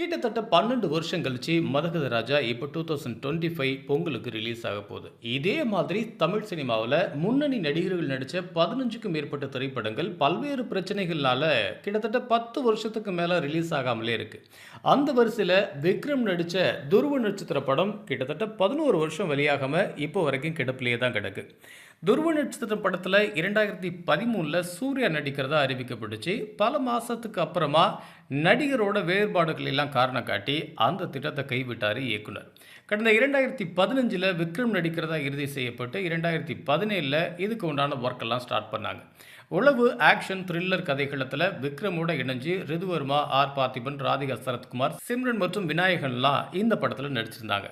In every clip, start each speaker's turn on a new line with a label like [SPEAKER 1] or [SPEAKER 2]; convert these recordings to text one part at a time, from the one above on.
[SPEAKER 1] கிட்டத்தட்ட பன்னெண்டு வருஷம் கழிச்சு மதகத ராஜா இப்போ டூ தௌசண்ட் டுவெண்ட்டி ஃபைவ் பொங்கலுக்கு ரிலீஸ் ஆக போகுது. இதே மாதிரி தமிழ் சினிமாவில் முன்னணி நடிகர்கள் நடித்த பதினஞ்சுக்கும் மேற்பட்ட திரைப்படங்கள் பல்வேறு பிரச்சனைகள்னால கிட்டத்தட்ட பத்து வருஷத்துக்கு மேலே ரிலீஸ் ஆகாமலே இருக்குது அந்த வரிசையில் விக்ரம் நடித்த துருவ நட்சத்திர படம் கிட்டத்தட்ட பதினோரு வருஷம் வெளியாகாமல் இப்போ வரைக்கும் கிடப்பிலேயே தான் கிடக்கு. துருவ நட்சத்திரம் படத்தில் இரண்டாயிரத்தி பதிமூணில் சூர்யா நடிக்கிறதா அறிவிக்கப்பட்டுச்சு. பல மாதத்துக்கு அப்புறமா நடிகரோட வேறுபாடுகள் எல்லாம் காரணம் காட்டி அந்த திட்டத்தை கைவிட்டார் இயக்குனர். கடந்த இரண்டாயிரத்தி பதினஞ்சில் விக்ரம் நடிக்கிறதா இறுதி செய்யப்பட்டு இரண்டாயிரத்தி பதினேழில் இதுக்கு உண்டான ஒர்க்கெல்லாம் ஸ்டார்ட் பண்ணாங்க. உளவு ஆக்ஷன் த்ரில்லர் கதைகளத்தில் விக்ரமோட இணைஞ்சு ரிதுவர்மா ஆர். பார்த்திபன் ராதிகா சரத்குமார் சிம்ரன் மற்றும் விநாயகன்லாம் இந்த படத்தில் நடிச்சிருந்தாங்க.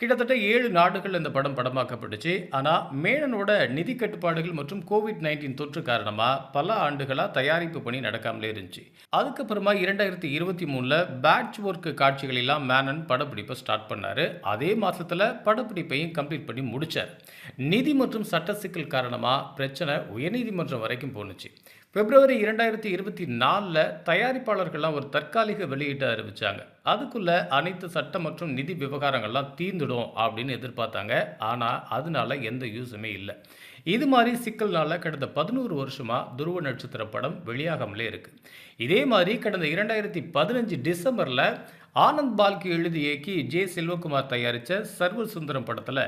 [SPEAKER 1] கிட்டத்தட்ட ஏழு நாடுகள் இந்த படம் படமாக்கப்பட்டுச்சு. ஆனால் மேனனோட நிதி கட்டுப்பாடுகள் மற்றும் கோவிட் நைன்டீன் தொற்று காரணமாக பல ஆண்டுகளாக தயாரிப்பு பணி நடக்காமலே இருந்துச்சு. அதுக்கப்புறமா இரண்டாயிரத்தி இருபத்தி மூணில் பேட்ச் ஒர்க் காட்சிகளெல்லாம் மேனன் படப்பிடிப்பை ஸ்டார்ட் பண்ணார். அதே மாதத்தில் படப்பிடிப்பையும் கம்ப்ளீட் பண்ணி முடித்தார் நிதி மற்றும் சட்ட சிக்கல் காரணமாக பிரச்சனை உயர்நீதிமன்றம் வரைக்கும் போணுச்சு. பிப்ரவரி இரண்டாயிரத்தி இருபத்தி நாலில் தயாரிப்பாளர்கள்லாம் ஒரு தற்காலிக வெளியீட்டை அறிவித்தாங்க அதுக்குள்ளே அனைத்து சட்ட மற்றும் நிதி விவகாரங்கள்லாம் தீர்ந்துடும் அப்படின்னு எதிர்பார்த்தாங்க. ஆனால் அதனால எந்த யூஸுமே இல்லை. இது மாதிரி சிக்கல்னால கடந்த பதினோரு வருஷமாக துருவ நட்சத்திர படம் வெளியாகாமலே இருக்குது இதே மாதிரி கடந்த இரண்டாயிரத்தி பதினஞ்சு டிசம்பரில் ஆனந்த் பால்கி எழுதி இயக்கி ஜே செல்வகுமார் தயாரித்த சர்வ சுந்தரம் படத்தில்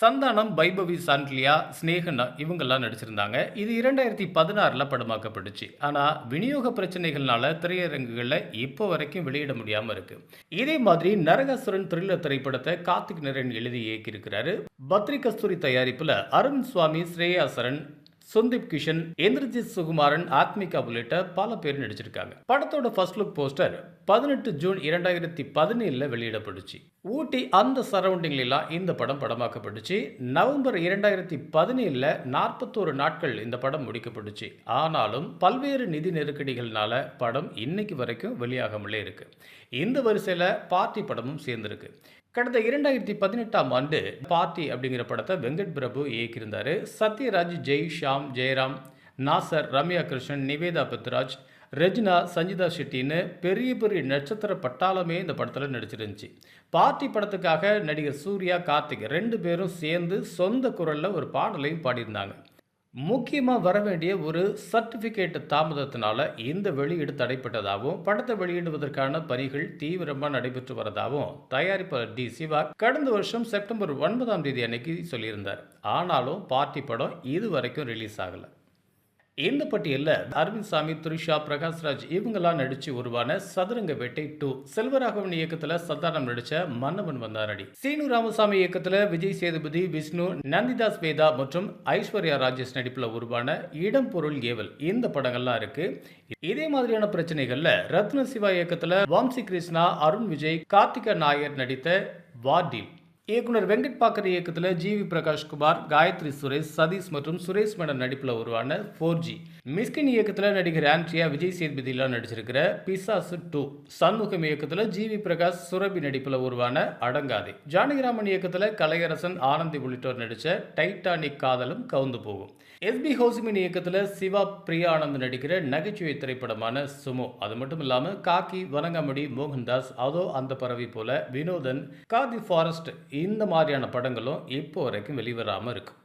[SPEAKER 1] சந்தானம் பைபவி சாண்ட்லியா ஸ்னேகனா இவங்கெல்லாம் நடிச்சிருந்தாங்க. இது இரண்டாயிரத்தி பதினாறில் படமாக்கப்பட்டுச்சு. ஆனால் விநியோக பிரச்சனைகள்னால திரையரங்குகளில் இப்போ வரைக்கும் வெளியிட முடியாமல் இருக்கு. இதே மாதிரி நரகாசுரன் த்ரில்லர் திரைப்படத்தை கார்த்திக் நரன் எழுதி இயக்கியிருக்கிறாரு. பத்ரி கஸ்தூரி தயாரிப்பில் அருண் சுவாமி ஸ்ரேயா சரண் சுந்தீப் கிஷன் இந்திரஜித் சுகுமாரன் ஆத்மிகா உள்ளிட்ட பல பேர் நடிச்சிருக்காங்க. படத்தோட ஃபர்ஸ்ட் லுக் போஸ்டர் பதினெட்டு ஜூன் இரண்டாயிரத்தி பதினேழில் வெளியிடப்பட்டுச்சு. ஊட்டி அந்த சரௌண்டிங்லாம் இந்த படம் படமாக்கப்பட்டுச்சு. நவம்பர் இரண்டாயிரத்தி பதினேழில் நாற்பத்தோரு நாட்கள் இந்த படம் முடிக்கப்பட்டுச்சு. ஆனாலும் பல்வேறு நிதி நெருக்கடிகள்னால படம் இன்னைக்கு வரைக்கும் வெளியாகாமலே இருக்கு. இந்த வரிசையில் பார்ட்டி படமும் சேர்ந்திருக்கு. கடந்த இரண்டாயிரத்தி பதினெட்டாம் ஆண்டு பார்ட்டி அப்படிங்கிற படத்தை வெங்கட் பிரபு இயக்கியிருந்தார். சத்யராஜ் ஜெய் ஷாம் ஜெயராம் நாசர் ரம்யா கிருஷ்ணன் நிவேதா பத்ராஜ் ரெஜினா சஞ்சிதா ஷெட்டின்னு பெரிய பெரிய நட்சத்திர பட்டாளமே இந்த படத்தில் நடிச்சிருந்துச்சு. பார்ட்டி படத்துக்காக நடிகர் சூர்யா கார்த்திக் ரெண்டு பேரும் சேர்ந்து சொந்த குரலில் ஒரு பாடலையும் பாடியிருந்தாங்க. முக்கியமாக வர வேண்டிய ஒரு சர்டிஃபிகேட் தாமதத்தினால இந்த வெளியீடு தடைப்பட்டதாகவும் படத்தை வெளியிடுவதற்கான பணிகள் தீவிரமாக நடைபெற்று வரதாகவும் தயாரிப்பாளர் டி. சிவா கடந்த வருஷம் செப்டம்பர் ஒன்பதாம் தேதி அன்னைக்கு சொல்லியிருந்தார். ஆனாலும் பார்ட்டி படம் இது வரைக்கும் ரிலீஸ் ஆகலை. இந்த பட்டியலில் அரவிந்த் சாமி த்ரிஷா பிரகாஷ்ராஜ் இவங்கெல்லாம் நடிச்சு உருவான சதுரங்க வேட்டை டூ. செல்வராகவன் இயக்கத்தில் சந்தானம் நடிச்ச மன்னவன் வந்தாரடி. சீனு ராமசாமி இயக்கத்தில் விஜய் சேதுபதி விஷ்ணு நந்திதாஸ் வேதா மற்றும் ஐஸ்வர்யா ராஜேஷ் நடிப்பில் உருவான இடம் பொருள் ஏவல். இந்த படங்கள்லாம் இருக்கு. இதே மாதிரியான பிரச்சனைகள்ல ரத்ன சிவா இயக்கத்தில் வம்சி கிருஷ்ணா அருண் விஜய் கார்த்திகா நாயர் நடித்த வார்டில். இயக்குனர் வெங்கட் பாக்கர் இயக்கத்தில் ஜி வி பிரகாஷ் குமார் காயத்ரி சுரேஷ் சதீஷ் மற்றும் சுரேஷ் மேடம் நடிப்பில் உருவான ஃபோர் ஜி மிஸ்கின் இயக்கத்தில் நடிகர் ஆண்ட்ரியா விஜய் சேதுபதியெல்லாம் நடிச்சிருக்கிற பிசாசு டூ சண்முகம் இயக்கத்தில் ஜி வி பிரகாஷ் சுரபி நடிப்பில் உருவான அடங்காதே. ஜானகிராமன் இயக்கத்தில் கலையரசன் ஆனந்தி உள்ளிட்டோர் நடித்த டைட்டானிக் காதலும் கவுந்து போகும். எஸ்பி ஹவுசிமின் இயக்கத்தில் சிவா பிரியானந்த் நடிக்கிற நகைச்சுவை திரைப்படமான சுமோ. அது மட்டும் இல்லாமல் காக்கி வனங்கமடி மோகன்தாஸ் அதோ அந்த பறவை போல வினோதன் காதி ஃபாரஸ்ட் இந்த மாதிரியான படங்களும் இப்போ வரைக்கும் வெளிவராமல் இருக்குது